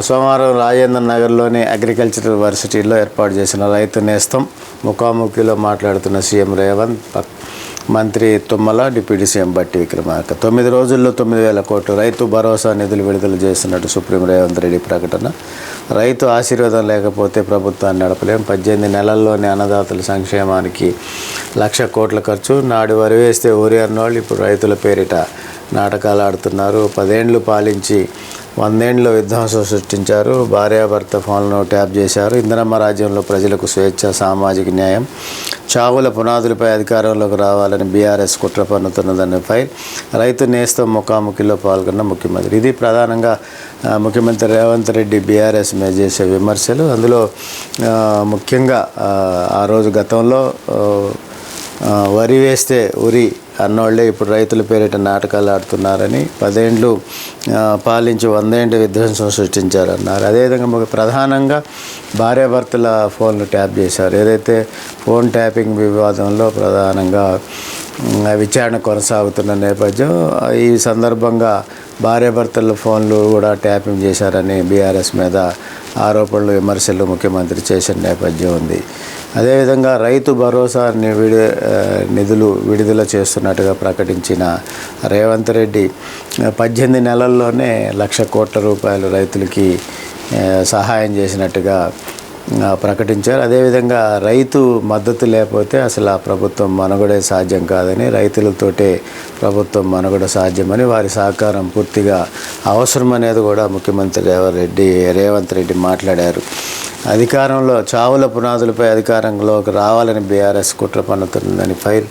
సోమవారం రాజేంద్ర నగర్లోని అగ్రికల్చర్ యూనివర్సిటీలో ఏర్పాటు చేసిన రైతు నేస్తం ముఖాముఖిలో మాట్లాడుతున్న సీఎం రేవంత్ మంత్రి తుమ్మల డిప్యూటీ సీఎం బట్టి విక్రమార్క. తొమ్మిది రోజుల్లో తొమ్మిది వేల కోట్లు రైతు భరోసా నిధులు విడుదల చేస్తున్నట్టు సుప్రీం రేవంత్ రెడ్డి ప్రకటన. రైతు ఆశీర్వాదం లేకపోతే ప్రభుత్వాన్ని నడపలేం. పద్దెనిమిది నెలల్లోనే అన్నదాతల సంక్షేమానికి లక్ష కోట్ల ఖర్చు. నాడు వరి వేస్తే ఊరి అన్నోళ్ళు ఇప్పుడు రైతుల పేరిట నాటకాలు ఆడుతున్నారు. పదేండ్లు పాలించి వందేండ్లో విధ్వంసం సృష్టించారు. భార్యాభర్త ఫోన్లను ట్యాప్ చేశారు. ఇందనమ్మ రాజ్యంలో ప్రజలకు స్వేచ్ఛ సామాజిక న్యాయం. చావుల పునాదులపై అధికారంలోకి రావాలని బీఆర్ఎస్ కుట్ర పన్నుతున్నదన్న ఫైల్. రైతు నేస్తం ముఖాముఖిలో పాల్గొన్న ముఖ్యమంత్రి. ఇది ప్రధానంగా ముఖ్యమంత్రి రేవంత్ రెడ్డి బీఆర్ఎస్ మీద చేసే విమర్శలు. అందులో ముఖ్యంగా ఆ, రోజు గతంలో వరి వేస్తే ఉరి అన్నోళ్ళే ఇప్పుడు రైతుల పేరిట నాటకాలు ఆడుతున్నారని పదేండ్లు పాలించి వందేండ్లు విధ్వంసం సృష్టించారన్నారు. అదేవిధంగా మాకు ప్రధానంగా భార్యాభర్తల ఫోన్లు ట్యాప్ చేశారు. ఏదైతే ఫోన్ ట్యాపింగ్ వివాదంలో ప్రధానంగా విచారణ కొనసాగుతున్న నేపథ్యం ఈ సందర్భంగా భార్యాభర్తల ఫోన్లు కూడా ట్యాపింగ్ చేశారని బీఆర్ఎస్ మీద ఆరోపణలు విమర్శలు ముఖ్యమంత్రి చేసిన నేపథ్యం ఉంది. అదేవిధంగా రైతు భరోసా ని- విడి నిధులు విడుదల చేస్తున్నట్టుగా ప్రకటించిన రేవంత్ రెడ్డి పద్దెనిమిది నెలల్లోనే లక్ష కోట్ల రూపాయలు రైతులకి సహాయం చేసినట్టుగా ప్రకటించారు. అదేవిధంగా రైతు మద్దతు లేకపోతే అసలు ఆ ప్రభుత్వం మనుగడే సాధ్యం కాదని రైతులతోటే ప్రభుత్వం మనుగడ సాధ్యమని వారి సహకారం పూర్తిగా అవసరం అనేది కూడా ముఖ్యమంత్రి రేవంత్ రెడ్డి రేవంత్ రెడ్డి మాట్లాడారు. అధికారంలో చావుల పునాదులపై అధికారంలోకి రావాలని బీఆర్ఎస్ కుట్ర పన్నుతుందని ఫైల్